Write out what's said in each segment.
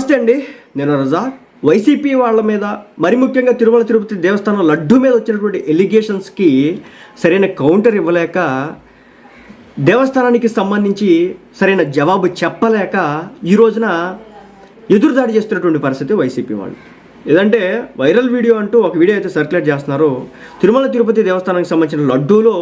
నమస్తే అండి. నేను రజా వైసీపీ వాళ్ళ మీద మరి ముఖ్యంగా తిరుమల తిరుపతి దేవస్థానం లడ్డు మీద వచ్చినటువంటి ఎలిగేషన్స్కి సరైన కౌంటర్ ఇవ్వలేక దేవస్థానానికి సంబంధించి సరైన జవాబు చెప్పలేక ఈ రోజున ఎదురుదాడి చేస్తున్నటువంటి పరిస్థితి వైసీపీ వాళ్ళు. ఏదంటే వైరల్ వీడియో అంటూ ఒక వీడియో అయితే సర్క్యులేట్ చేస్తున్నారు. తిరుమల తిరుపతి దేవస్థానానికి సంబంధించిన లడ్డూలో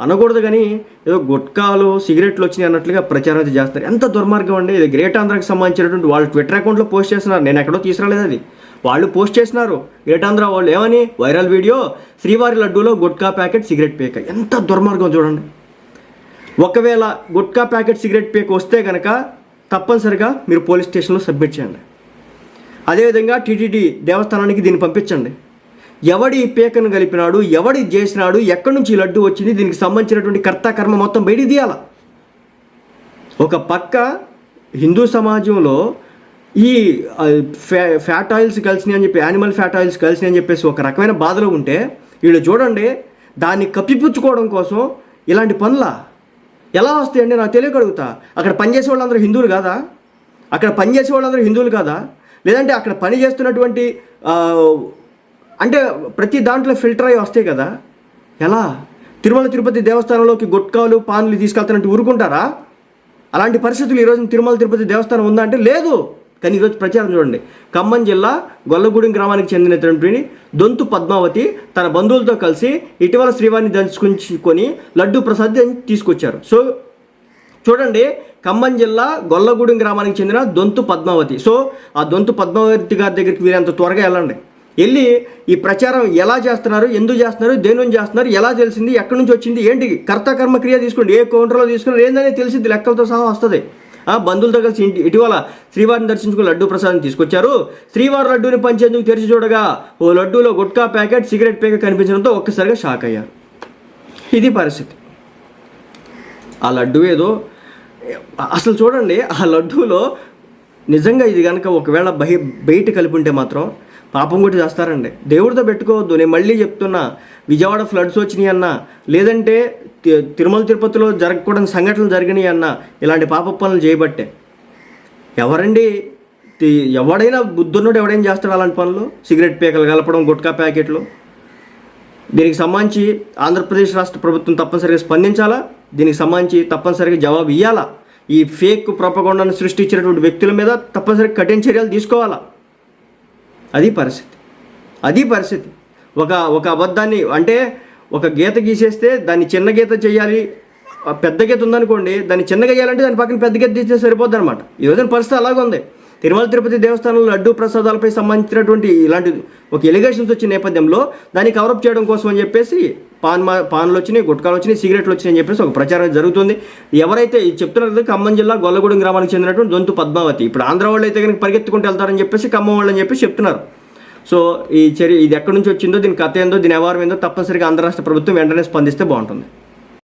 అనకూడదు కానీ ఏదో గుట్కాలు సిగరెట్లు వచ్చినాయి అన్నట్లుగా ప్రచారం అయితే చేస్తారు ఎంత దుర్మార్గం అండి. ఇది గ్రేట్ ఆంధ్రాకి సంబంధించినటువంటి వాళ్ళు ట్విట్టర్ అకౌంట్లో పోస్ట్ చేస్తున్నారు. నేను ఎక్కడో తీసుకురాలేదు అది. వాళ్ళు పోస్ట్ చేసినారు గ్రేట్ ఆంధ్ర వాళ్ళు ఏమని? వైరల్ వీడియో శ్రీవారి లడ్డూలో గుట్కా ప్యాకెట్ సిగరెట్ పేక. ఎంత దుర్మార్గం చూడండి. ఒకవేళ గుట్కా ప్యాకెట్ సిగరెట్ పేక వస్తే కనుక తప్పనిసరిగా మీరు పోలీస్ స్టేషన్లో సబ్మిట్ చేయండి. అదేవిధంగా టీటీడీ దేవస్థానానికి దీన్ని పంపించండి. ఎవడి పేకను కలిపినాడు ఎవడి చేసినాడు ఎక్కడి నుంచి లడ్డు వచ్చింది దీనికి సంబంధించినటువంటి కర్త కర్మ మొత్తం బయటికి తీయాల. ఒక పక్క హిందూ సమాజంలో ఈ ఫ్యా ఫ్యాట్ ఆయిల్స్ కలిసినాయి అని చెప్పి యానిమల్ ఫ్యాట్ ఆయిల్స్ కలిసినాయి అని చెప్పేసి ఒక రకమైన బాధలో ఉంటే వీళ్ళు చూడండి దాన్ని కప్పిపుచ్చుకోవడం కోసం ఇలాంటి పనుల? ఎలా వస్తాయండి? నాకు తెలియగలుగుతా అక్కడ పనిచేసే వాళ్ళందరూ హిందువులు కాదా? అక్కడ పనిచేసే వాళ్ళందరూ హిందువులు కాదా? లేదంటే అక్కడ పని చేస్తున్నటువంటి అంటే ప్రతి దాంట్లో ఫిల్టర్ అయ్యి వస్తాయి కదా. ఎలా? తిరుమల తిరుపతి దేవస్థానంలోకి గుట్కాలు పాన్లు తీసుకెళ్తానంటే ఊరుకుంటారా? అలాంటి పరిస్థితులు ఈరోజు తిరుమల తిరుపతి దేవస్థానం ఉందా అంటే లేదు. కానీ ఈరోజు ప్రచారం చూడండి. ఖమ్మం జిల్లా గొల్లగూడెం గ్రామానికి చెందినటువంటి దొంతు పద్మావతి తన బంధువులతో కలిసి ఇటీవల శ్రీవారిని దంచుకుని లడ్డు ప్రసాద్ తీసుకొచ్చారు. సో చూడండి ఖమ్మం జిల్లా గొల్లగూడెం గ్రామానికి చెందిన దొంతు పద్మావతి. సో ఆ దొంతు పద్మావతి గారి దగ్గరికి వీరంత త్వరగా వెళ్ళండి. వెళ్ళి ఈ ప్రచారం ఎలా చేస్తున్నారు ఎందుకు చేస్తున్నారు దేని నుంచి చేస్తున్నారు ఎలా తెలిసింది ఎక్కడి నుంచి వచ్చింది ఏంటి కర్తకర్మ క్రియ తీసుకోండి ఏ కౌంటర్లో తీసుకున్నారు ఏందనేది తెలిసింది లెక్కలతో సహా వస్తుంది. ఆ బంధువులతో కలిసి ఇంటి ఇటీవల శ్రీవారిని దర్శించుకుని లడ్డు ప్రసాదం తీసుకొచ్చారు. శ్రీవారి లడ్డూని పంచేందుకు తెరిచి చూడగా ఓ లడ్డూలో గుట్కా ప్యాకెట్ సిగరెట్ ప్యాకెట్ కనిపించడంతో ఒక్కసారిగా షాక్ అయ్యారు. ఇది పరిస్థితి. ఆ లడ్డు ఏదో అసలు చూడండి ఆ లడ్డూలో నిజంగా ఇది కనుక ఒకవేళ బహి బయట కలిపి ఉంటే మాత్రం పాపం కూడా చేస్తారండి. దేవుడితో పెట్టుకోవద్దు. నేను మళ్ళీ చెప్తున్నా విజయవాడ ఫ్లడ్స్ వచ్చినాయి అన్న లేదంటే తి- తిరుమల తిరుపతిలో జరగకూడని సంఘటనలు జరిగినాయి అన్న ఇలాంటి పాప పనులు చేయబట్టే. ఎవరండి? ఎవడైనా బుద్ధున్నోడు ఎవడైనా చేస్తాడు అలాంటి పనులు? సిగరెట్ పేకలు కలపడం గుట్కా ప్యాకెట్లు? దీనికి సంబంధించి ఆంధ్రప్రదేశ్ రాష్ట్ర ప్రభుత్వం తప్పనిసరిగా స్పందించాలా? దీనికి సంబంధించి తప్పనిసరిగా జవాబు ఇవ్వాలా ఈ ఫేక్ ప్రపగొండను సృష్టించినటువంటి వ్యక్తుల మీద తప్పనిసరిగా కఠిన చర్యలు తీసుకోవాలా? అది పరిస్థితి. అది పరిస్థితి. ఒక ఒక అబద్ధాన్ని అంటే ఒక గీత గీసేస్తే దాన్ని చిన్న గీత చేయాలి పెద్ద గీత ఉందనుకోండి దాన్ని చిన్నగా చేయాలంటే దాని పక్కన పెద్ద గీత తీస్తే సరిపోద్ది అనమాట ఈ రోజున పరిస్థితి అలాగే ఉంది తిరుమల తిరుపతి దేవస్థానంలో లడ్డు ప్రసాదాలపై సంబంధించినటువంటి ఇలాంటి ఒక ఎలిగేషన్స్ వచ్చిన నేపథ్యంలో దాన్ని కవరప్ చేయడం కోసం అని చెప్పేసి పాన్ మా పాన్లు వచ్చినాయి గుట్కాలు వచ్చినాయి సిగరెట్లు వచ్చినాయి అని చెప్పేసి ఒక ప్రచారం జరుగుతుంది. ఎవరైతే చెప్తున్నారు ఖమ్మం జిల్లా గొల్లగూడెం గ్రామానికి చెందినటువంటి దొంతు పద్మావతి. ఇప్పుడు ఆంధ్ర వాళ్ళు అయితే కనుక పరిగెత్తుకుంటూ వెళ్తారని చెప్పేసి ఖమ్మం వాళ్ళు అని చెప్పేసి చెప్తున్నారు. సో ఈ చర్య ఇది ఎక్కడి నుంచి వచ్చిందో దీని కథ ఏందో దీని వ్యవహారం ఏందో తప్పనిసరిగా ఆంధ్ర రాష్ట్ర ప్రభుత్వం వెంటనే స్పందిస్తే బాగుంటుంది.